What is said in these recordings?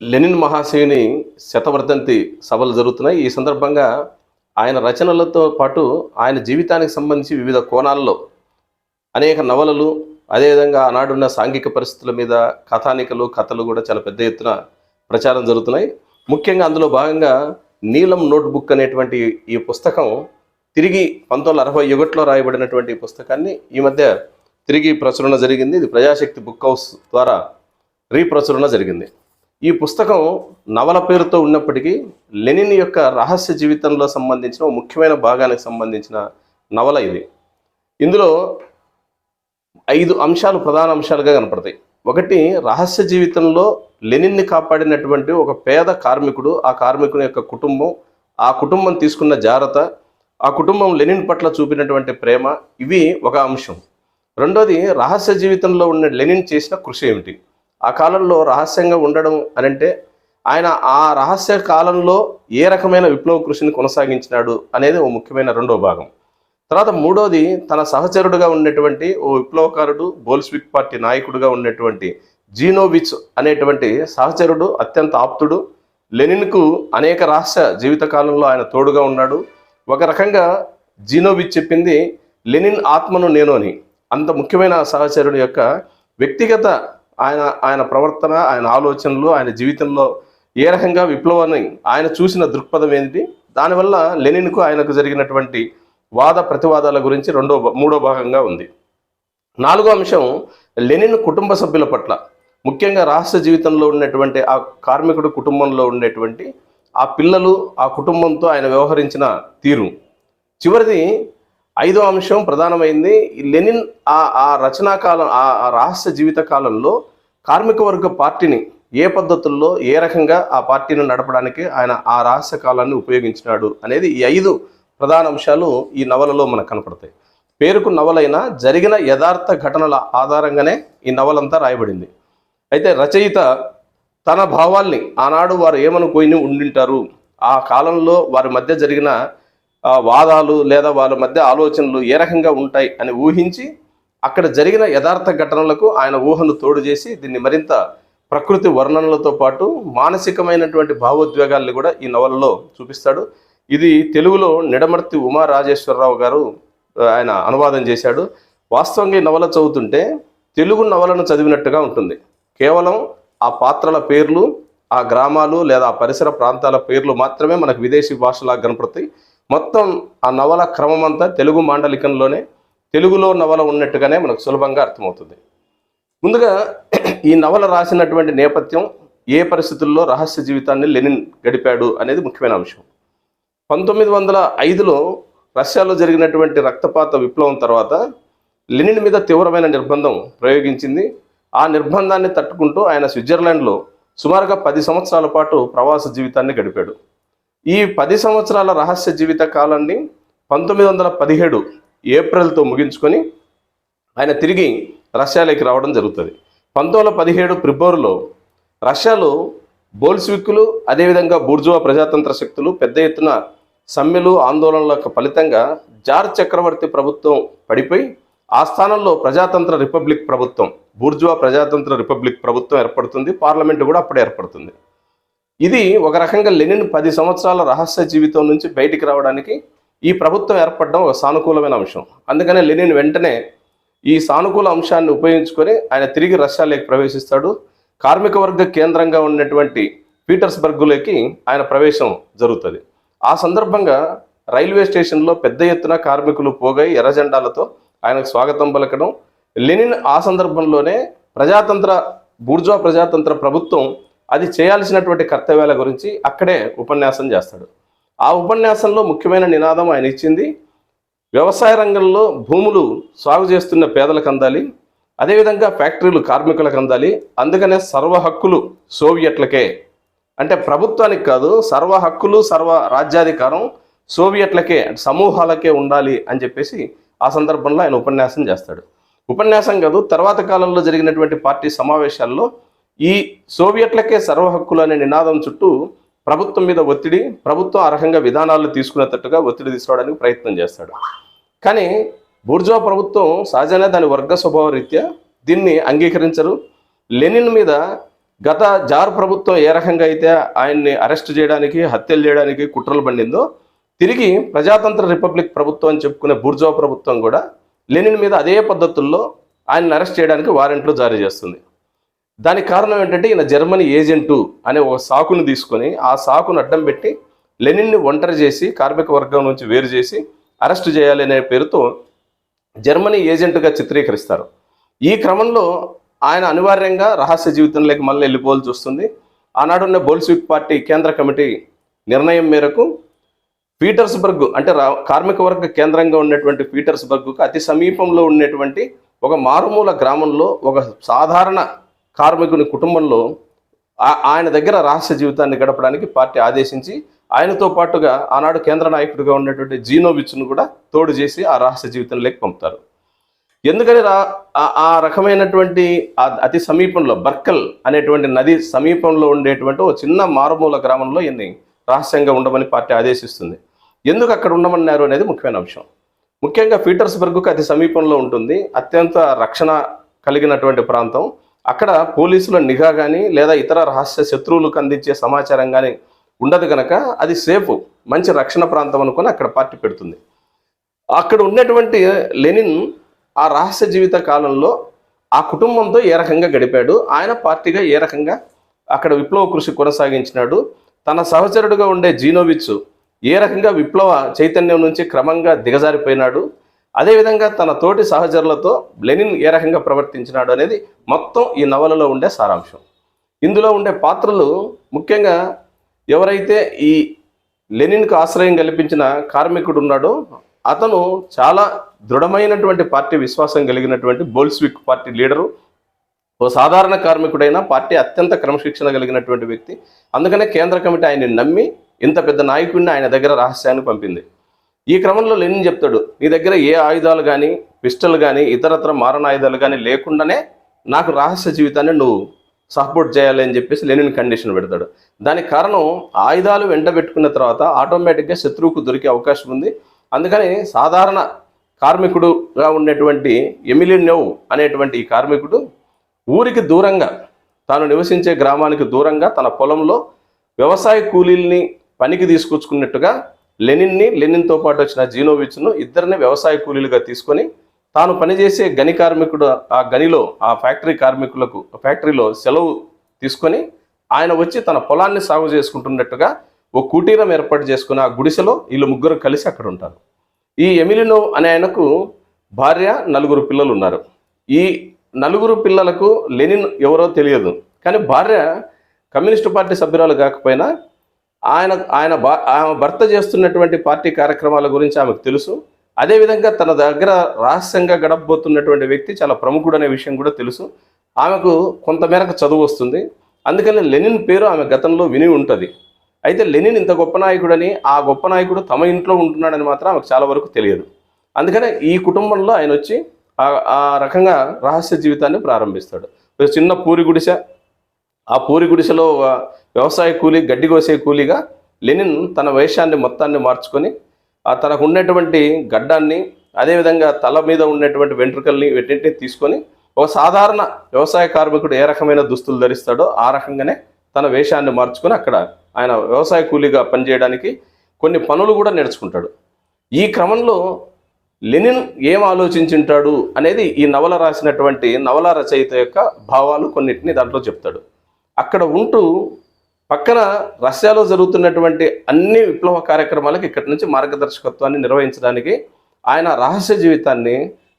Lenin మహాశయుని శతవర్ధంతి సభలు జరుగుతున్నాయి. ఈ సందర్భంగా ఆయన రచనలతో పాటు ఆయన జీవితానికి సంబంధించి వివిధ కోణాల్లో అనేక నవలలు అదేవిధంగా ఆనాడున్న సాంఘిక పరిస్థితుల మీద కథానికలు కథలు కూడా చాలా పెద్ద ఎత్తున ప్రచారం జరుగుతున్నాయి. ముఖ్యంగా అందులో భాగంగా నీలం నోట్బుక్ అనేటువంటి ఈ పుస్తకం తిరిగి పంతొమ్మిది వందల అరవై ఒకటిలో రాయబడినటువంటి ఈ పుస్తకాన్ని ఈ మధ్య తిరిగి ప్రచురణ జరిగింది. ఇది ప్రజాశక్తి బుక్ హౌస్ ద్వారా రీప్రచురణ జరిగింది. ఈ పుస్తకం నవల పేరుతో ఉన్నప్పటికీ లెనిన్ యొక్క రహస్య జీవితంలో సంబంధించిన ముఖ్యమైన భాగానికి సంబంధించిన నవల ఇది. ఇందులో ఐదు అంశాలు ప్రధాన అంశాలుగా కనపడతాయి. ఒకటి రహస్య జీవితంలో లెనిన్ని కాపాడినటువంటి ఒక పేద కార్మికుడు ఆ కార్మికుని యొక్క కుటుంబం ఆ కుటుంబం తీసుకున్న జాగ్రత్త ఆ కుటుంబం లెనిన్ పట్ల చూపినటువంటి ప్రేమ ఇవి ఒక అంశం. రెండోది రహస్య జీవితంలో ఉన్న లెనిన్ చేసిన కృషి ఏమిటి? ఆ కాలంలో రహస్యంగా ఉండడం అనంటే ఆయన ఆ రహస్య కాలంలో ఏ రకమైన విప్లవ కృషిని కొనసాగించినాడు అనేది ఓ ముఖ్యమైన రెండో భాగం. తర్వాత మూడోది తన సహచరుడుగా ఉన్నటువంటి ఓ విప్లవకారుడు బోల్స్విక్ పార్టీ నాయకుడుగా ఉన్నటువంటి జీనోవిచ్ అనేటువంటి సహచరుడు అత్యంత ఆప్తుడు. లెనిన్కు అనేక రహస్య జీవితకాలంలో ఆయన తోడుగా ఉన్నాడు. ఒక రకంగా జీనోవిచ్ చెప్పింది లెనిన్ ఆత్మను నేను అని అంత ముఖ్యమైన సహచరుడు యొక్క వ్యక్తిగత ఆయన ఆయన ప్రవర్తన ఆయన ఆలోచనలు ఆయన జీవితంలో ఏ రకంగా విప్లవాన్ని ఆయన చూసిన దృక్పథం ఏంటి? దానివల్ల లెనిన్కు ఆయనకు జరిగినటువంటి వాద ప్రతివాదాల గురించి రెండో భా- మూడో భాగంగా ఉంది. నాలుగో అంశం లెనిన్ కుటుంబ సభ్యుల పట్ల ముఖ్యంగా రాష్ట్ర జీవితంలో ఉన్నటువంటి ఆ కార్మికుడు కుటుంబంలో ఉండేటువంటి ఆ పిల్లలు ఆ కుటుంబంతో ఆయన వ్యవహరించిన తీరు. చివరిది ఐదో అంశం ప్రధానమైంది. లెనిన్ ఆ ఆ రచనా కాలం ఆ ఆ రహస్య జీవిత కాలంలో కార్మిక వర్గ పార్టీని ఏ పద్ధతుల్లో ఏ రకంగా ఆ పార్టీని నడపడానికి ఆయన ఆ రహస్య కాలాన్ని ఉపయోగించినాడు అనేది ఈ ఐదు ప్రధాన అంశాలు ఈ నవలలో మనకు కనపడతాయి. పేరుకు నవలైన జరిగిన యథార్థ ఘటనల ఆధారంగానే ఈ నవలంతా రాయబడింది. అయితే రచయిత తన భావాల్ని ఆనాడు వారు ఏమనుకోని ఉండింటారు? ఆ కాలంలో వారి మధ్య జరిగిన వాదాలు లేదా వాళ్ళ మధ్య ఆలోచనలు ఏ రకంగా ఉంటాయి అని ఊహించి అక్కడ జరిగిన యథార్థ ఘటనలకు ఆయన ఊహను తోడు చేసి దీన్ని మరింత ప్రకృతి వర్ణనలతో పాటు మానసికమైనటువంటి భావోద్వేగాల్ని కూడా ఈ నవలలో చూపిస్తాడు. ఇది తెలుగులో నిడమర్తి ఉమా రాజేశ్వరరావు గారు ఆయన అనువాదం చేశాడు. వాస్తవంగా ఈ నవల చదువుతుంటే తెలుగు నవలను చదివినట్టుగా ఉంటుంది. కేవలం ఆ పాత్రల పేర్లు ఆ గ్రామాలు లేదా ఆ పరిసర ప్రాంతాల పేర్లు మాత్రమే మనకు విదేశీ భాషలా కనపడతాయి. మొత్తం ఆ నవల క్రమం అంతా తెలుగు మాండలికంలోనే తెలుగులో నవల ఉన్నట్టుగానే మనకు సులభంగా అర్థమవుతుంది. ముందుగా ఈ నవల రాసినటువంటి నేపథ్యం ఏ పరిస్థితుల్లో రహస్య జీవితాన్ని లెనిన్ గడిపాడు అనేది ముఖ్యమైన అంశం. పంతొమ్మిది వందల ఐదులో రష్యాలో జరిగినటువంటి రక్తపాత విప్లవం తర్వాత లెనిన్ మీద తీవ్రమైన నిర్బంధం ప్రయోగించింది. ఆ నిర్బంధాన్ని తట్టుకుంటూ ఆయన స్విట్జర్లాండ్లో సుమారుగా పది సంవత్సరాల పాటు ప్రవాస జీవితాన్ని గడిపాడు. ఈ పది సంవత్సరాల రహస్య జీవిత కాలాన్ని పంతొమ్మిది వందల పదిహేడు ఏప్రిల్తో ముగించుకొని ఆయన తిరిగి రష్యాలోకి రావడం జరుగుతుంది. పంతొమ్మిది వందల పదిహేడు ఫిబ్రవరిలో రష్యాలో బోల్స్విక్కులు అదేవిధంగా బూర్జువా ప్రజాతంత్ర శక్తులు పెద్ద ఎత్తున సమ్మెలు ఆందోళనల యొక్క ఫలితంగా జార్ చక్రవర్తి ప్రభుత్వం పడిపోయి ఆ స్థానంలో ప్రజాతంత్ర రిపబ్లిక్ ప్రభుత్వం బూర్జువా ప్రజాతంత్ర రిపబ్లిక్ ప్రభుత్వం ఏర్పడుతుంది పార్లమెంటు కూడా అప్పుడే ఏర్పడుతుంది. ఇది ఒక రకంగా లెనిన్ పది సంవత్సరాల రహస్య జీవితం నుంచి బయటికి రావడానికి ఈ ప్రభుత్వం ఏర్పడడం ఒక సానుకూలమైన అంశం. అందుకనే లెనిన్ వెంటనే ఈ సానుకూల అంశాన్ని ఉపయోగించుకొని ఆయన తిరిగి రష్యాలోకి ప్రవేశిస్తాడు. కార్మిక వర్గ కేంద్రంగా ఉన్నటువంటి పీటర్స్బర్గ్లోకి ఆయన ప్రవేశం జరుగుతుంది. ఆ సందర్భంగా రైల్వే స్టేషన్లో పెద్ద ఎత్తున కార్మికులు పోగై ఎర్రజెండాలతో ఆయనకు స్వాగతం పలకడం. లెనిన్ ఆ సందర్భంలోనే ప్రజాతంత్ర బూర్జా ప్రజాతంత్ర ప్రభుత్వం అది చేయాల్సినటువంటి కర్తవ్యాల గురించి అక్కడే ఉపన్యాసం చేస్తాడు. ఆ ఉపన్యాసంలో ముఖ్యమైన నినాదం ఆయన ఇచ్చింది వ్యవసాయ రంగంలో భూములు సాగు చేస్తున్న పేదలకు అందాలి అదేవిధంగా ఫ్యాక్టరీలు కార్మికులకు అందాలి అందుకనే సర్వ హక్కులు సోవియట్లకే. అంటే ప్రభుత్వానికి కాదు సర్వ హక్కులు సర్వ రాజ్యాధికారం సోవియట్లకే అంటే సమూహాలకే ఉండాలి అని చెప్పేసి ఆ సందర్భంలో ఆయన ఉపన్యాసం చేస్తాడు. ఉపన్యాసం కాదు తర్వాత కాలంలో జరిగినటువంటి పార్టీ సమావేశాల్లో ఈ సోవియట్లకే సర్వ హక్కులు అనే నినాదం చుట్టూ ప్రభుత్వం మీద ఒత్తిడి ప్రభుత్వం అర్హంగా విధానాలు తీసుకునేటట్టుగా ఒత్తిడి తీసుకోవడానికి ప్రయత్నం చేస్తాడు. కానీ బూర్జువా ప్రభుత్వం సహజంగా దాని వర్గ స్వభావ రీత్యా దీన్ని అంగీకరించరు. లెనిన్ మీద గత జార్ ప్రభుత్వం ఏ రకంగా అయితే ఆయన్ని అరెస్ట్ చేయడానికి హత్యలు చేయడానికి కుట్రలు పండిందో తిరిగి ప్రజాతంత్ర రిపబ్లిక్ ప్రభుత్వం అని చెప్పుకునే బుర్జో ప్రభుత్వం కూడా లెనిన్ మీద అదే పద్ధతుల్లో ఆయన్ని అరెస్ట్ చేయడానికి వారెంట్లు జారీ చేస్తుంది. దానికి కారణం ఏంటంటే ఈయన జర్మనీ ఏజెంటు అనే ఒక సాకును తీసుకొని ఆ సాకును అడ్డం పెట్టి లెనిన్ని ఒంటరి చేసి కార్మిక వర్గం నుంచి వేరు చేసి అరెస్ట్ చేయాలి అనే పేరుతో జర్మనీ ఏజెంట్గా చిత్రీకరిస్తారు. ఈ క్రమంలో ఆయన అనివార్యంగా రహస్య జీవితంలోకి మళ్ళీ వెళ్ళిపోవాల్సి వస్తుంది. ఆనాడున్న బోల్స్విక్ పార్టీ కేంద్ర కమిటీ నిర్ణయం మేరకు పీటర్స్బర్గ్ అంటే రా కార్మిక వర్గ కేంద్రంగా ఉన్నటువంటి పీటర్స్బర్గ్కు అతి సమీపంలో ఉన్నటువంటి ఒక మారుమూల గ్రామంలో ఒక సాధారణ కార్మికుని కుటుంబంలో ఆ- ఆయన దగ్గర రహస్య జీవితాన్ని గడపడానికి పార్టీ ఆదేశించి ఆయనతో పాటుగా ఆనాడు కేంద్ర నాయకుడిగా ఉన్నటువంటి జీనోవిచ్ను కూడా తోడు చేసి ఆ రహస్య జీవితంలోకి పంపుతారు. ఎందుకని రా ఆ- ఆ రకమైనటువంటి అతి సమీపంలో బర్కల్ అనేటువంటి నది సమీపంలో ఉండేటువంటి ఓ చిన్న మారుమూల గ్రామంలో ఇన్ని రహస్యంగా ఉండమని పార్టీ ఆదేశిస్తుంది. ఎందుకు అక్కడ ఉండమన్నారు అనేది ముఖ్యమైన అంశం. ముఖ్యంగా పీటర్స్బర్గ్కు అతి సమీపంలో ఉంటుంది. అత్యంత రక్షణ కలిగినటువంటి ప్రాంతం. అక్కడ పోలీసుల నిఘా కానీ లేదా ఇతర రహస్య శత్రువులకు అందించే సమాచారం కానీ ఉండదు కనుక అది సేఫ్ మంచి రక్షణ ప్రాంతం అనుకొని అక్కడ పార్టీ పెడుతుంది. అక్కడ ఉన్నటువంటి లెనిన్ ఆ రహస్య జీవిత కాలంలో ఆ కుటుంబంతో ఏ రకంగా గడిపాడు? ఆయన పార్టీగా ఏ రకంగా అక్కడ విప్లవ కృషి కొనసాగించినాడు? తన సహచరుడుగా ఉండే జీనోవిచ్ ఏ రకంగా విప్లవ చైతన్యం నుంచి క్రమంగా దిగజారిపోయినాడు? అదేవిధంగా తన తోటి సహచరులతో లెనిన్ ఏ రకంగా ప్రవర్తించినాడు అనేది మొత్తం ఈ నవలలో ఉండే సారాంశం. ఇందులో ఉండే పాత్రలు ముఖ్యంగా ఎవరైతే ఈ లెనిన్కు ఆశ్రయం కల్పించిన కార్మికుడు ఉన్నాడో అతను చాలా దృఢమైనటువంటి పార్టీ విశ్వాసం కలిగినటువంటి బోల్స్విక్ పార్టీ లీడరు ఓ సాధారణ కార్మికుడైన పార్టీ అత్యంత క్రమశిక్షణ కలిగినటువంటి వ్యక్తి. అందుకనే కేంద్ర కమిటీ ఆయన్ని నమ్మి ఇంత పెద్ద నాయకుడిని ఆయన దగ్గర రహస్యాన్ని పంపింది. ఈ క్రమంలో లెనిన్ చెప్తాడు నీ దగ్గర ఏ ఆయుధాలు కానీ పిస్టల్ కానీ ఇతరత్ర మారణాయుధాలు కానీ లేకుండానే నాకు రహస్య జీవితాన్ని నువ్వు సపోర్ట్ చేయాలి అని చెప్పేసి లెనిన్ కండిషన్ పెడతాడు. దానికి కారణం ఆయుధాలు వెంట పెట్టుకున్న తర్వాత ఆటోమేటిక్గా శత్రువుకు దొరికే అవకాశం ఉంది. అందుకని సాధారణ కార్మికుడుగా ఉండేటువంటి ఎమిలినోవ్ అనేటువంటి ఈ కార్మికుడు ఊరికి దూరంగా తాను నివసించే గ్రామానికి దూరంగా తన పొలంలో వ్యవసాయ కూలీల్ని పనికి తీసుకొచ్చుకున్నట్టుగా లెనిన్ని లెనిన్తో పాటు వచ్చిన జీనోవిచ్ను ఇద్దరిని వ్యవసాయ కూలీలుగా తీసుకొని తాను పనిచేసే గని కార్మికుడు ఆ గనిలో ఆ ఫ్యాక్టరీ కార్మికులకు ఫ్యాక్టరీలో సెలవు తీసుకొని ఆయన వచ్చి తన పొలాన్ని సాగు చేసుకుంటున్నట్టుగా ఓ కుటీరం ఏర్పాటు చేసుకుని ఆ గుడిసెలో వీళ్ళు ముగ్గురు కలిసి అక్కడ ఉంటారు. ఈ ఎమిలినో అనే ఆయనకు భార్య నలుగురు పిల్లలు ఉన్నారు ఈ నలుగురు పిల్లలకు లెనిన్ ఎవరో తెలియదు. కానీ భార్య కమ్యూనిస్టు పార్టీ సభ్యురాలు కాకపోయినా ఆయన ఆయన భా ఆమె భర్త చేస్తున్నటువంటి పార్టీ కార్యక్రమాల గురించి ఆమెకు తెలుసు. అదేవిధంగా తన దగ్గర రహస్యంగా గడపబోతున్నటువంటి వ్యక్తి చాలా ప్రముఖుడు అనే విషయం కూడా తెలుసు. ఆమెకు కొంతమేరకు చదువు వస్తుంది. అందుకని లెనిన్ పేరు ఆమె గతంలో విని ఉంటుంది. అయితే లెనిన్ ఇంత గొప్ప నాయకుడని ఆ గొప్ప నాయకుడు తమ ఇంట్లో ఉంటున్నాడని మాత్రం ఆమెకు చాలా వరకు తెలియదు. అందుకనే ఈ కుటుంబంలో ఆయన వచ్చి ఆ- రకంగా రహస్య జీవితాన్ని ప్రారంభిస్తాడు. చిన్న పూరి గుడిసె ఆ పూరి గుడిసెలో వ్యవసాయ కూలీ గడ్డి కోసే కూలీగా లెనిన్ తన వేషాన్ని మొత్తాన్ని మార్చుకొని ఆ తనకు ఉన్నటువంటి గడ్డాన్ని అదేవిధంగా తల మీద ఉన్నటువంటి వెంట్రుకల్ని వీటిని తీసుకొని ఒక సాధారణ వ్యవసాయ కార్మికుడు ఏ రకమైన దుస్తులు ధరిస్తాడో ఆ రకంగానే తన వేషాన్ని మార్చుకొని అక్కడ ఆయన వ్యవసాయ కూలీగా పనిచేయడానికి కొన్ని పనులు కూడా నేర్చుకుంటాడు. ఈ క్రమంలో లెనిన్ ఏం ఆలోచించుంటాడు అనేది ఈ నవల రాసినటువంటి నవల రచయిత యొక్క భావాలు కొన్నిటిని దాంట్లో చెప్తాడు. అక్కడ ఉంటూ పక్కన రష్యాలో జరుగుతున్నటువంటి అన్ని విప్లవ కార్యక్రమాలకు ఇక్కడి నుంచి మార్గదర్శకత్వాన్ని నిర్వహించడానికి ఆయన రహస్య జీవితాన్ని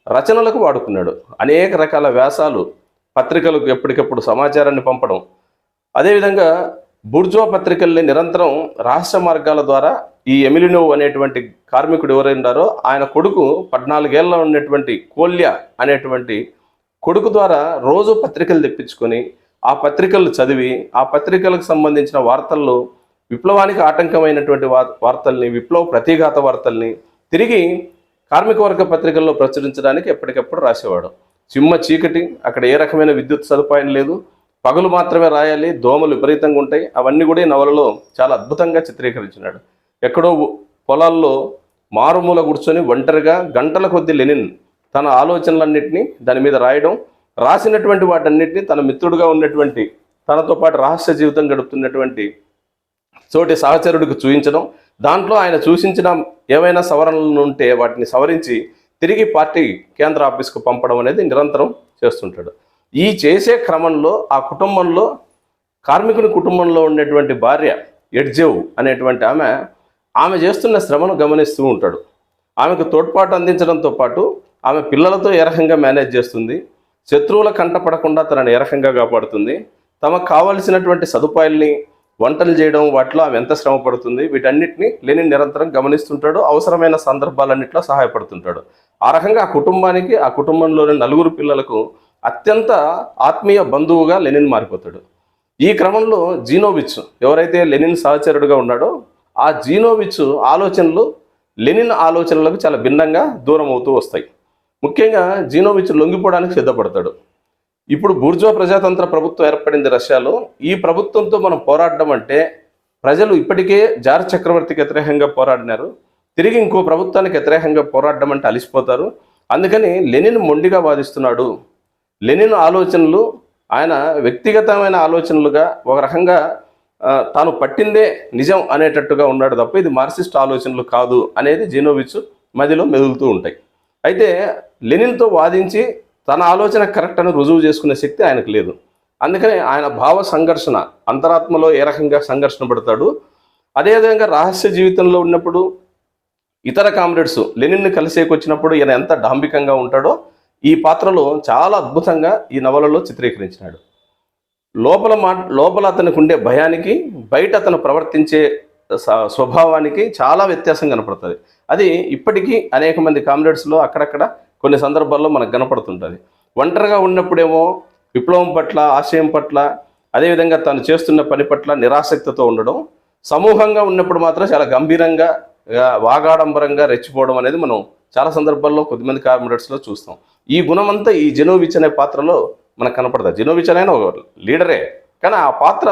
రచనలకు వాడుకున్నాడు. అనేక రకాల వ్యాసాలు పత్రికలకు ఎప్పటికప్పుడు సమాచారాన్ని పంపడం. అదేవిధంగా బుర్జో పత్రికల్ని నిరంతరం రహస్య మార్గాల ద్వారా ఈ ఎమిలినోవ్ అనేటువంటి కార్మికుడు ఎవరైనారో ఆయన కొడుకు పద్నాలుగేళ్ళ ఉన్నటువంటి కోల్య అనేటువంటి కొడుకు ద్వారా రోజు పత్రికలు తెప్పించుకొని ఆ పత్రికలు చదివి ఆ పత్రికలకు సంబంధించిన వార్తల్లో విప్లవానికి ఆటంకమైనటువంటి వా- వార్తల్ని విప్లవ ప్రతిఘాత వార్తల్ని తిరిగి కార్మిక వర్గ పత్రికల్లో ప్రచురించడానికి ఎప్పటికప్పుడు రాసేవాడు. చిమ్మ చీకటి అక్కడ ఏ రకమైన విద్యుత్ సదుపాయం లేదు పగలు మాత్రమే రాయాలి దోమలు విపరీతంగా ఉంటాయి అవన్నీ కూడా ఈ నవలలో చాలా అద్భుతంగా చిత్రీకరించినాడు. ఎక్కడో పొలాల్లో మారుమూల కూర్చొని ఒంటరిగా గంటల కొద్ది లెనిన్ తన ఆలోచనలన్నింటినీ దాని మీద రాయడం రాసినటువంటి వాటన్నిటిని తన మిత్రుడుగా ఉన్నటువంటి తనతో పాటు రహస్య జీవితం గడుపుతున్నటువంటి చోటి సహచరుడికి చూపించడం దాంట్లో ఆయన సూచించిన ఏవైనా సవరణలు ఉంటే వాటిని సవరించి తిరిగి పార్టీ కేంద్ర ఆఫీస్కు పంపడం అనేది నిరంతరం చేస్తుంటాడు. ఈ చేసే క్రమంలో ఆ కుటుంబంలో కార్మికుని కుటుంబంలో ఉండేటువంటి భార్య ఎడ్జెవ్ అనేటువంటి ఆమె ఆమె చేస్తున్న శ్రమను గమనిస్తూ ఉంటాడు. ఆమెకు తోడ్పాటు అందించడంతో పాటు ఆమె పిల్లలతో ఏ రకంగా మేనేజ్ చేస్తుంది శత్రువుల కంటపడకుండా తనని ఏ రకంగా కాపాడుతుంది? తమకు కావలసినటువంటి సదుపాయాల్ని వంటలు చేయడం వాటిలో ఆమె ఎంత శ్రమ పడుతుంది వీటన్నిటిని లెనిన్ నిరంతరం గమనిస్తుంటాడు అవసరమైన సందర్భాలన్నింటిలో సహాయపడుతుంటాడు. ఆ రకంగా ఆ కుటుంబానికి ఆ కుటుంబంలోని నలుగురు పిల్లలకు అత్యంత ఆత్మీయ బంధువుగా లెనిన్ మారిపోతాడు. ఈ క్రమంలో జీనోవిచ్ ఎవరైతే లెనిన్ సహచరుడుగా ఉన్నాడో ఆ జీనోవిచ్ ఆలోచనలు లెనిన్ ఆలోచనలకు చాలా భిన్నంగా దూరం అవుతూ వస్తాయి. ముఖ్యంగా జీనోవిచ్ లొంగిపోవడానికి సిద్ధపడతాడు. ఇప్పుడు బూర్జో ప్రజాతంత్ర ప్రభుత్వం ఏర్పడింది రష్యాలో. ఈ ప్రభుత్వంతో మనం పోరాడడం అంటే ప్రజలు ఇప్పటికే జార్ చక్రవర్తికి వ్యతిరేకంగా పోరాడినారు. తిరిగి ఇంకో ప్రభుత్వానికి వ్యతిరేకంగా పోరాడడం అంటే అలిసిపోతారు. అందుకని లెనిన్ మొండిగా వాదిస్తున్నాడు. లెనిన్ ఆలోచనలు ఆయన వ్యక్తిగతమైన ఆలోచనలుగా ఒక రకంగా తాను పట్టిందే నిజం అనేటట్టుగా ఉన్నాడు తప్ప ఇది మార్క్సిస్ట్ ఆలోచనలు కాదు అనేది జీనోవిచ్ మదిలో మెదులుతూ ఉంటాయి. అయితే లెనిన్తో వాదించి తన ఆలోచన కరెక్ట్ అని రుజువు చేసుకునే శక్తి ఆయనకు లేదు. అందుకని ఆయన భావ సంఘర్షణ అంతరాత్మలో ఏ రకంగా సంఘర్షణ పడతాడు? అదేవిధంగా రహస్య జీవితంలో ఉన్నప్పుడు ఇతర కామ్రేడ్స్ లెనిన్ని కలిసేకొచ్చినప్పుడు ఈయన ఎంత డాంబికంగా ఉంటాడో ఈ పాత్రలో చాలా అద్భుతంగా ఈ నవలలో చిత్రీకరించినాడు. లోపల మా లోపల అతనికి ఉండే భయానికి బయట అతను ప్రవర్తించే స్వభావానికి చాలా వ్యత్యాసం కనపడుతుంది. అది ఇప్పటికీ అనేక మంది కామ్రేడ్స్లో అక్కడక్కడ కొన్ని సందర్భాల్లో మనకు కనపడుతుంటుంది. ఒంటరిగా ఉన్నప్పుడేమో విప్లవం పట్ల ఆశయం పట్ల అదేవిధంగా తను చేస్తున్న పని పట్ల నిరాసక్తితో ఉండడం సమూహంగా ఉన్నప్పుడు మాత్రం చాలా గంభీరంగా వాగాడంబరంగా రెచ్చిపోవడం అనేది మనం చాలా సందర్భాల్లో కొద్దిమంది కామ్రేడ్స్లో చూస్తాం. ఈ గుణమంతా ఈ జెనోవిచ్ అనే పాత్రలో మనకు కనపడదు. జెనోవిచ్ అనే ఒక లీడరే. కానీ ఆ పాత్ర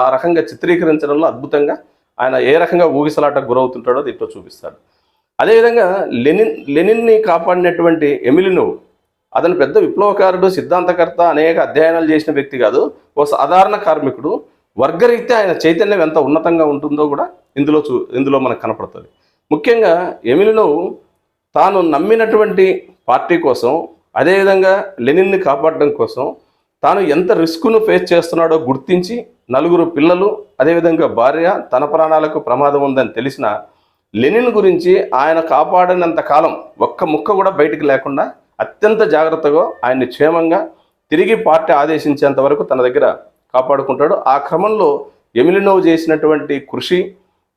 ఆ రకంగా చిత్రీకరించడంలో అద్భుతంగా ఆయన ఏ రకంగా ఊగిసలాటకు గురవుతుంటాడో దీంట్లో చూపిస్తాడు. అదేవిధంగా లెనిన్ లెనిన్ని కాపాడినటువంటి ఎమిలినో అతను పెద్ద విప్లవకారుడు సిద్ధాంతకర్త అనేక అధ్యయనాలు చేసిన వ్యక్తి కాదు. ఓ సాధారణ కార్మికుడు. వర్గరీత్యా ఆయన చైతన్యం ఎంత ఉన్నతంగా ఉంటుందో కూడా ఇందులో చూ ఇందులో మనకు కనపడుతుంది. ముఖ్యంగా ఎమిలినో తాను నమ్మినటువంటి పార్టీ కోసం అదేవిధంగా లెనిన్ని కాపాడడం కోసం తాను ఎంత రిస్క్ను ఫేస్ చేస్తున్నాడో గుర్తించి నలుగురు పిల్లలు అదేవిధంగా భార్య తన ప్రాణాలకు ప్రమాదం ఉందని తెలిసిన లెనిన్ గురించి ఆయన కాపాడినంత కాలం ఒక్క ముక్క కూడా బయటికి లేకుండా అత్యంత జాగ్రత్తగా ఆయన్ని క్షేమంగా తిరిగి పార్టీ ఆదేశించేంత వరకు తన దగ్గర కాపాడుకుంటాడు. ఆ క్రమంలో ఎమిలినోవ్ చేసినటువంటి కృషి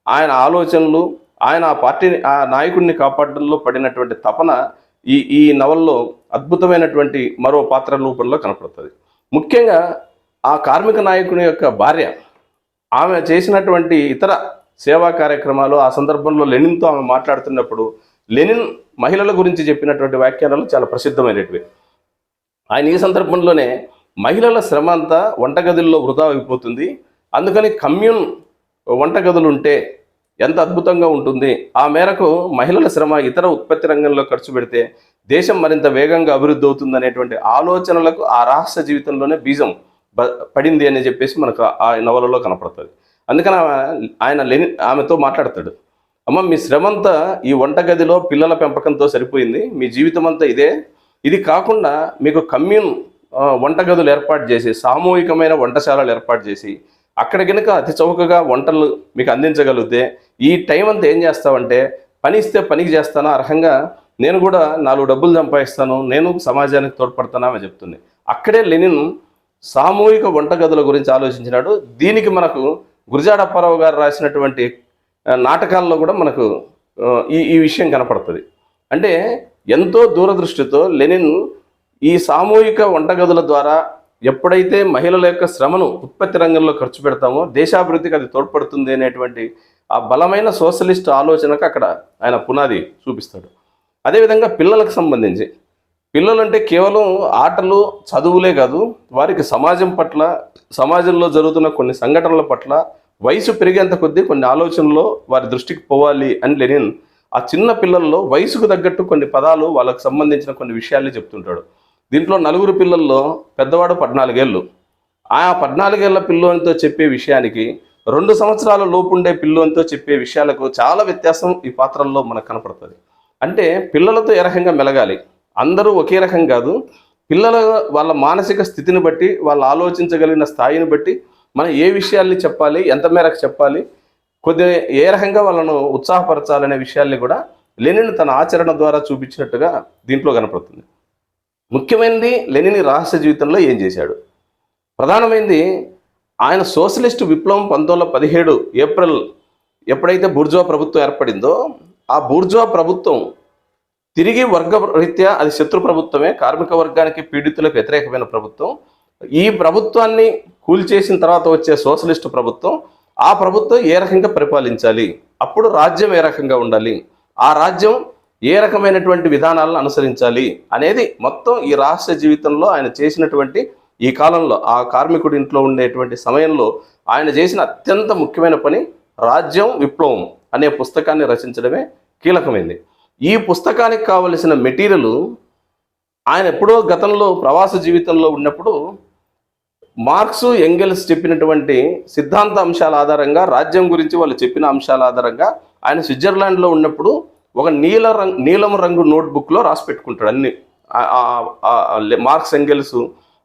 ఆయన ఆలోచనలు ఆయన ఆ పార్టీని ఆ నాయకుడిని కాపాడడంలో పడినటువంటి తపన ఈ ఈ నవల్లో అద్భుతమైనటువంటి మరో పాత్ర రూపంలో కనపడుతుంది. ముఖ్యంగా ఆ కార్మిక నాయకుని యొక్క భార్య ఆమె చేసినటువంటి ఇతర సేవా కార్యక్రమాలు ఆ సందర్భంలో లెనిన్తో ఆమె మాట్లాడుతున్నప్పుడు లెనిన్ మహిళల గురించి చెప్పినటువంటి వ్యాఖ్యానాలు చాలా ప్రసిద్ధమైనటివి. ఆయన ఈ సందర్భంలోనే మహిళల శ్రమ అంతా వంటగదుల్లో వృధా అయిపోతుంది. అందుకని కమ్యూన్ వంటగదులు ఉంటే ఎంత అద్భుతంగా ఉంటుంది. ఆ మేరకు మహిళల శ్రమ ఇతర ఉత్పత్తి రంగంలో ఖర్చు పెడితే దేశం మరింత వేగంగా అభివృద్ధి అవుతుంది అనేటువంటి ఆలోచనలకు ఆ రహస్య జీవితంలోనే బీజం బ- పడింది అని చెప్పేసి మనకు ఆ నవలలో కనపడుతుంది. అందుకని ఆమె- ఆయన లేని ఆమెతో మాట్లాడతాడు. అమ్మ మీ శ్రమంతా ఈ వంటగదిలో పిల్లల పెంపకంతో సరిపోయింది. మీ జీవితం అంతా ఇదే. ఇది కాకుండా మీకు కమ్యూన్ వంటగదులు ఏర్పాటు చేసి సామూహికమైన వంటశాలలు ఏర్పాటు చేసి అక్కడ కనుక అతి చౌకగా వంటలు మీకు అందించగలిగితే ఈ టైం అంతా ఏం చేస్తావంటే పని ఇస్తే పనికి చేస్తాను అర్హంగా నేను కూడా నాలుగు డబ్బులు సంపాదిస్తాను నేను సమాజానికి తోడ్పడతాను అని చెప్తుంది. అక్కడే లెనిన్ సామూహిక వంటగదుల గురించి ఆలోచించినాడు. దీనికి మనకు గురజాడ అప్పారావు గారు రాసినటువంటి నాటకాల్లో కూడా మనకు ఈ ఈ విషయం కనపడుతుంది. అంటే ఎంతో దూరదృష్టితో లెనిన్ ఈ సామూహిక వంటగదుల ద్వారా ఎప్పుడైతే మహిళల యొక్క శ్రమను ఉత్పత్తి రంగంలో ఖర్చు పెడతామో దేశాభివృద్ధికి అది తోడ్పడుతుంది అనేటువంటి ఆ బలమైన సోషలిస్ట్ ఆలోచనకు అక్కడ ఆయన పునాది చూపిస్తాడు. అదేవిధంగా పిల్లలకు సంబంధించి పిల్లలంటే కేవలం ఆటలు చదువులే కాదు వారికి సమాజం పట్ల సమాజంలో జరుగుతున్న కొన్ని సంఘటనల పట్ల వయసు పెరిగేంత కొద్దీ కొన్ని ఆలోచనలు వారి దృష్టికి పోవాలి అని లెనిన్ ఆ చిన్న పిల్లల్లో వయసుకు తగ్గట్టు కొన్ని పదాలు వాళ్ళకు సంబంధించిన కొన్ని విషయాల్ని చెప్తుంటాడు. దీంట్లో నలుగురు పిల్లల్లో పెద్దవాడు పద్నాలుగేళ్ళు. ఆ పద్నాలుగేళ్ళ పిల్లోనితో చెప్పే విషయానికి రెండు సంవత్సరాల లోపుండే పిల్లోనితో చెప్పే విషయాలకు చాలా వ్యత్యాసం ఈ పాత్రల్లో మనకు కనపడుతుంది. అంటే పిల్లలతో ఏ రకంగా మెలగాలి? అందరూ ఒకే రకం కాదు. పిల్లల వాళ్ళ మానసిక స్థితిని బట్టి వాళ్ళు ఆలోచించగలిగిన స్థాయిని బట్టి మనం ఏ విషయాల్ని చెప్పాలి ఎంత మేరకు చెప్పాలి కొద్ది ఏ రకంగా వాళ్ళను ఉత్సాహపరచాలనే విషయాల్ని కూడా లెనిన్ తన ఆచరణ ద్వారా చూపించినట్టుగా దీంట్లో కనపడుతుంది. ముఖ్యమైనది లెనిని రహస్య జీవితంలో ఏం చేశాడు? ప్రధానమైనది ఆయన సోషలిస్ట్ విప్లవం పంతొమ్మిది పదిహేడు ఏప్రిల్ ఎప్పుడైతే బూర్జువా ప్రభుత్వం ఏర్పడిందో ఆ బూర్జువా ప్రభుత్వం తిరిగి వర్గ రీత్యా అది శత్రు ప్రభుత్వమే కార్మిక వర్గానికి పీడితులకు వ్యతిరేకమైన ప్రభుత్వం. ఈ ప్రభుత్వాన్ని కూల్చేసిన తర్వాత వచ్చే సోషలిస్ట్ ప్రభుత్వం ఆ ప్రభుత్వం ఏ రకంగా పరిపాలించాలి? అప్పుడు రాజ్యం ఏ రకంగా ఉండాలి? ఆ రాజ్యం ఏ రకమైనటువంటి విధానాలను అనుసరించాలి? అనేది మొత్తం ఈ రాష్ట్ర జీవితంలో ఆయన చేసినటువంటి ఈ కాలంలో ఆ కార్మికుడి ఇంట్లో ఉండేటువంటి సమయంలో ఆయన చేసిన అత్యంత ముఖ్యమైన పని రాజ్యం విప్లవం అనే పుస్తకాన్ని రచించడమే కీలకమైంది. ఈ పుస్తకానికి కావలసిన మెటీరియల్ ఆయన ఎప్పుడో గతంలో ప్రవాస జీవితంలో ఉన్నప్పుడు మార్క్స్ ఎంగెల్స్ చెప్పినటువంటి సిద్ధాంత అంశాల ఆధారంగా రాజ్యం గురించి వాళ్ళు చెప్పిన అంశాల ఆధారంగా ఆయన స్విట్జర్లాండ్లో ఉన్నప్పుడు ఒక నీల రంగు నీలం రంగు నోట్బుక్లో రాసి పెట్టుకుంటాడు అన్ని. మార్క్స్ ఎంగెల్స్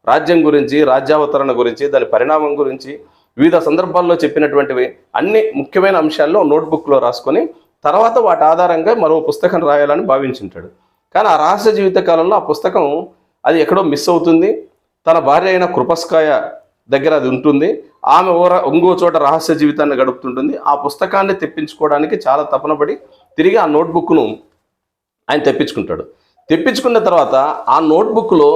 రాజ్యం గురించి రాజ్యావతరణ గురించి దాని పరిణామం గురించి వివిధ సందర్భాల్లో చెప్పినటువంటివి అన్ని ముఖ్యమైన అంశాల్లో నోట్బుక్లో రాసుకొని తర్వాత వాటి ఆధారంగా మరో పుస్తకం రాయాలని భావించుంటాడు. కానీ ఆ రహస్య జీవిత కాలంలో ఆ పుస్తకం అది ఎక్కడో మిస్ అవుతుంది. తన భార్య అయిన కృపస్కాయ దగ్గర అది ఉంటుంది. ఆమె ఓర ఇంకో చోట రహస్య జీవితాన్ని గడుపుతుంటుంది. ఆ పుస్తకాన్ని తెప్పించుకోవడానికి చాలా తపనపడి తిరిగి ఆ నోట్బుక్ను ఆయన తెప్పించుకుంటాడు. తెప్పించుకున్న తర్వాత ఆ నోట్బుక్లో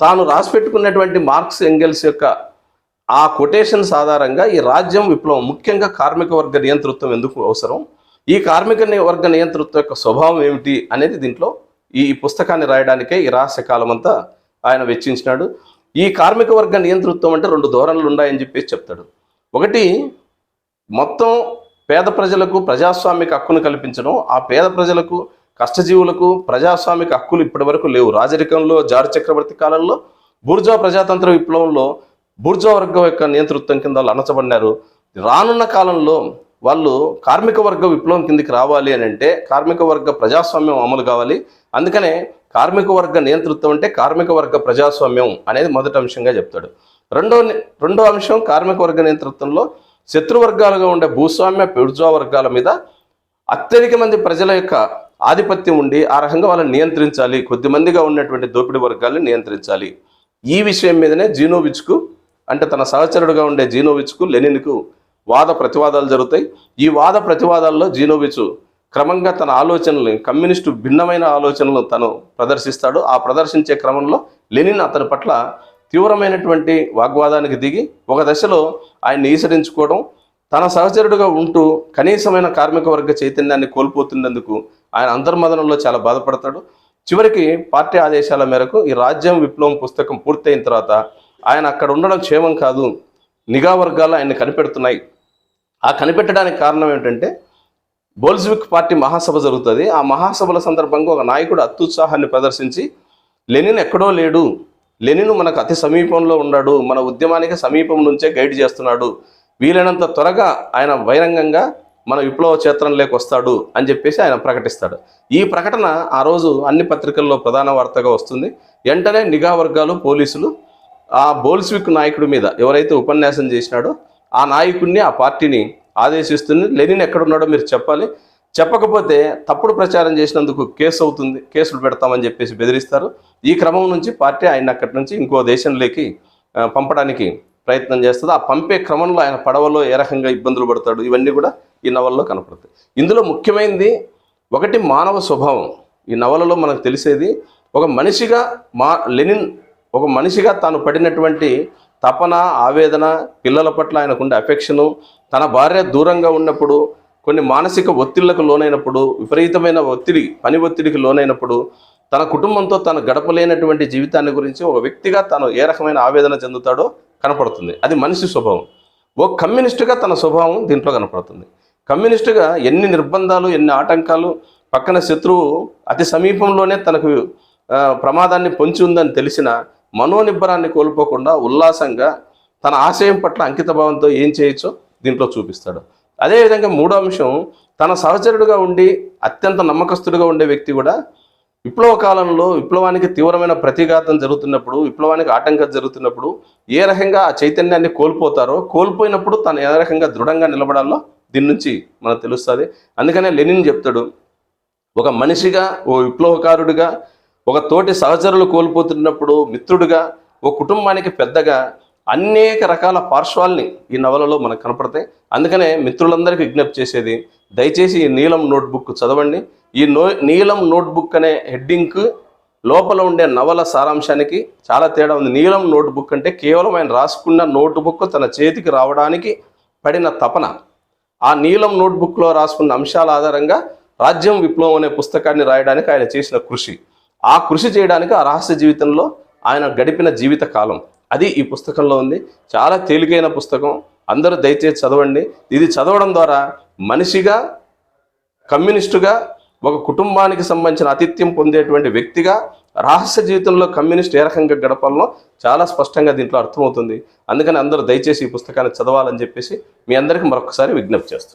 తాను రాసిపెట్టుకున్నటువంటి మార్క్స్ ఎంగెల్స్ యొక్క ఆ కొటేషన్స్ ఆధారంగా ఈ రాజ్యం విప్లవం ముఖ్యంగా కార్మిక వర్గ నియంతృత్వం ఎందుకు అవసరం? ఈ కార్మిక వర్గ నియంతృత్వం యొక్క స్వభావం ఏమిటి అనేది దీంట్లో ఈ పుస్తకాన్ని రాయడానికే ఈ రహస్య కాలం అంతా ఆయన వెచ్చించినాడు. ఈ కార్మిక వర్గ నియంతృత్వం అంటే రెండు ధోరణులు ఉన్నాయని చెప్పేసి చెప్తాడు. ఒకటి మొత్తం పేద ప్రజలకు ప్రజాస్వామిక హక్కును కల్పించడం. ఆ పేద ప్రజలకు కష్టజీవులకు ప్రజాస్వామిక హక్కులు ఇప్పటివరకు లేవు. రాజరికంలో జారు చక్రవర్తి కాలంలో బూర్జా ప్రజాతంత్ర విప్లవంలో బూర్జా వర్గం యొక్క నియంతృత్వం కింద వాళ్ళు అణచబడినారు. రానున్న కాలంలో వాళ్ళు కార్మిక వర్గ విప్లవం కిందికి రావాలి అని అంటే కార్మిక వర్గ ప్రజాస్వామ్యం అమలు కావాలి. అందుకనే కార్మిక వర్గ నియంతృత్వం అంటే కార్మిక వర్గ ప్రజాస్వామ్యం అనేది మొదటి అంశంగా చెప్తాడు. రెండో రెండో అంశం కార్మిక వర్గ నియంతృత్వంలో శత్రువర్గాలుగా ఉండే భూస్వామ్య బుర్జువా వర్గాల మీద అత్యధిక మంది ప్రజల యొక్క ఆధిపత్యం ఉండి ఆ రకంగా వాళ్ళని నియంత్రించాలి. కొద్దిమందిగా ఉన్నటువంటి దోపిడీ వర్గాల్ని నియంత్రించాలి. ఈ విషయం మీదనే జీనోవిచ్కు అంటే తన సహచరుడుగా ఉండే జీనోవిచ్కు లెనిన్కు వాద ప్రతివాదాలు జరుగుతాయి. ఈ వాద ప్రతివాదాల్లో జీనోవిచ్ క్రమంగా తన ఆలోచనల్ని కమ్యూనిస్టు భిన్నమైన ఆలోచనలను తను ప్రదర్శిస్తాడు. ఆ ప్రదర్శించే క్రమంలో లెనిన్ అతని పట్ల తీవ్రమైనటువంటి వాగ్వాదానికి దిగి ఒక దశలో ఆయన్ని ఈసరించుకోవడం తన సహచరుడుగా ఉంటూ కనీసమైన కార్మిక వర్గ చైతన్యాన్ని కోల్పోతున్నందుకు ఆయన అంతర్మదనంలో చాలా బాధపడతాడు. చివరికి పార్టీ ఆదేశాల మేరకు ఈ రాజ్యం విప్లవం పుస్తకం పూర్తయిన తర్వాత ఆయన అక్కడ ఉండడం క్షేమం కాదు. నిఘా వర్గాలు ఆయన్ని కనిపెడుతున్నాయి. ఆ కనిపెట్టడానికి కారణం ఏంటంటే బోల్స్విక్ పార్టీ మహాసభ జరుగుతుంది. ఆ మహాసభల సందర్భంగా ఒక నాయకుడు అత్యుత్సాహాన్ని ప్రదర్శించి లెనిన్ ఎక్కడో లేడు. లెనిన్ మనకు అతి సమీపంలో ఉన్నాడు. మన ఉద్యమానికి సమీపం నుంచే గైడ్ చేస్తున్నాడు. వీలైనంత త్వరగా ఆయన బహిరంగంగా మన విప్లవ క్షేత్రంలోకి వస్తాడు అని చెప్పేసి ఆయన ప్రకటిస్తాడు. ఈ ప్రకటన ఆ రోజు అన్ని పత్రికల్లో ప్రధాన వార్తగా వస్తుంది. వెంటనే నిఘా వర్గాలు పోలీసులు ఆ బోల్స్విక్ నాయకుడి మీద ఎవరైతే ఉపన్యాసం చేసినాడో ఆ నాయకుడిని ఆ పార్టీని ఆదేశిస్తుంది. లెనిన్ ఎక్కడున్నాడో మీరు చెప్పాలి. చెప్పకపోతే తప్పుడు ప్రచారం చేసినందుకు కేసు అవుతుంది. కేసులు పెడతామని చెప్పేసి బెదిరిస్తారు. ఈ క్రమం నుంచి పార్టీ ఆయన అక్కడి నుంచి ఇంకో దేశంలోకి పంపడానికి ప్రయత్నం చేస్తుంది. ఆ పంపే క్రమంలో ఆయన పడవలో ఏ రకంగా ఇబ్బందులు పడతాడు? ఇవన్నీ కూడా ఈ నవలలో కనపడతాయి. ఇందులో ముఖ్యమైనది ఒకటి మానవ స్వభావం. ఈ నవలలో మనకు తెలిసేది ఒక మనిషిగా మా లెనిన్ ఒక మనిషిగా తాను పడినటువంటి తపన ఆవేదన పిల్లల పట్ల ఆయనకుండే అఫెక్షను తన భార్య దూరంగా ఉన్నప్పుడు కొన్ని మానసిక ఒత్తిళ్ళకు లోనైనప్పుడు విపరీతమైన ఒత్తిడి పని ఒత్తిడికి లోనైనప్పుడు తన కుటుంబంతో తను గడపలేనటువంటి జీవితాన్ని గురించి ఒక వ్యక్తిగా తను ఏ రకమైన ఆవేదన చెందుతాడో కనపడుతుంది. అది మనిషి స్వభావం. ఓ కమ్యూనిస్టుగా తన స్వభావం దీంట్లో కనపడుతుంది. కమ్యూనిస్టుగా ఎన్ని నిర్బంధాలు ఎన్ని ఆటంకాలు పక్కన శత్రువు అతి సమీపంలోనే తనకు ప్రమాదాన్ని పొంచి ఉందని తెలిసిన మనోనిబ్బరాన్ని కోల్పోకుండా ఉల్లాసంగా తన ఆశయం పట్ల అంకితభావంతో ఏం చేయొచ్చో దీంట్లో చూపిస్తాడు. అదేవిధంగా మూడో అంశం తన సహచరుడుగా ఉండి అత్యంత నమ్మకస్తుడిగా ఉండే వ్యక్తి కూడా విప్లవ కాలంలో విప్లవానికి తీవ్రమైన ప్రతిఘాతం జరుగుతున్నప్పుడు విప్లవానికి ఆటంకం జరుగుతున్నప్పుడు ఏ రకంగా ఆ చైతన్యాన్ని కోల్పోతారో కోల్పోయినప్పుడు తను ఏ రకంగా దృఢంగా నిలబడాలో దీని నుంచి మనకు తెలుస్తుంది. అందుకనే లెనిన్ చెప్తాడు ఒక మనిషిగా ఓ విప్లవకారుడిగా ఒక తోటి సహచరులు కోల్పోతున్నప్పుడు మిత్రుడిగా ఒక కుటుంబానికి పెద్దగా అనేక రకాల పార్శ్వాల్ని ఈ నవలలో మనకు కనపడతాయి. అందుకనే మిత్రులందరికీ విజ్ఞప్తి చేసేది దయచేసి ఈ నీలం నోట్బుక్ చదవండి. ఈ నో నీలం నోట్బుక్ అనే హెడ్డింగ్కు లోపల ఉండే నవల సారాంశానికి చాలా తేడా ఉంది. నీలం నోట్బుక్ అంటే కేవలం ఆయన రాసుకున్న నోట్బుక్ తన చేతికి రావడానికి పడిన తపన. ఆ నీలం నోట్బుక్లో రాసుకున్న అంశాల ఆధారంగా రాజ్యం విప్లవం అనే పుస్తకాన్ని రాయడానికి ఆయన చేసిన కృషి. ఆ కృషి చేయడానికి ఆ రహస్య జీవితంలో ఆయన గడిపిన జీవిత కాలం. అది ఈ పుస్తకంలో ఉంది. చాలా తేలికైన పుస్తకం. అందరూ దయచేసి చదవండి. ఇది చదవడం ద్వారా మనిషిగా కమ్యూనిస్టుగా ఒక కుటుంబానికి సంబంధించిన ఆతిథ్యం పొందేటువంటి వ్యక్తిగా రహస్య జీవితంలో కమ్యూనిస్ట్ ఏ రకంగా గడపాలనో చాలా స్పష్టంగా దీంట్లో అర్థమవుతుంది. అందుకని అందరూ దయచేసి ఈ పుస్తకాన్ని చదవాలని చెప్పేసి మీ అందరికీ మరొకసారి విజ్ఞప్తి చేస్తాను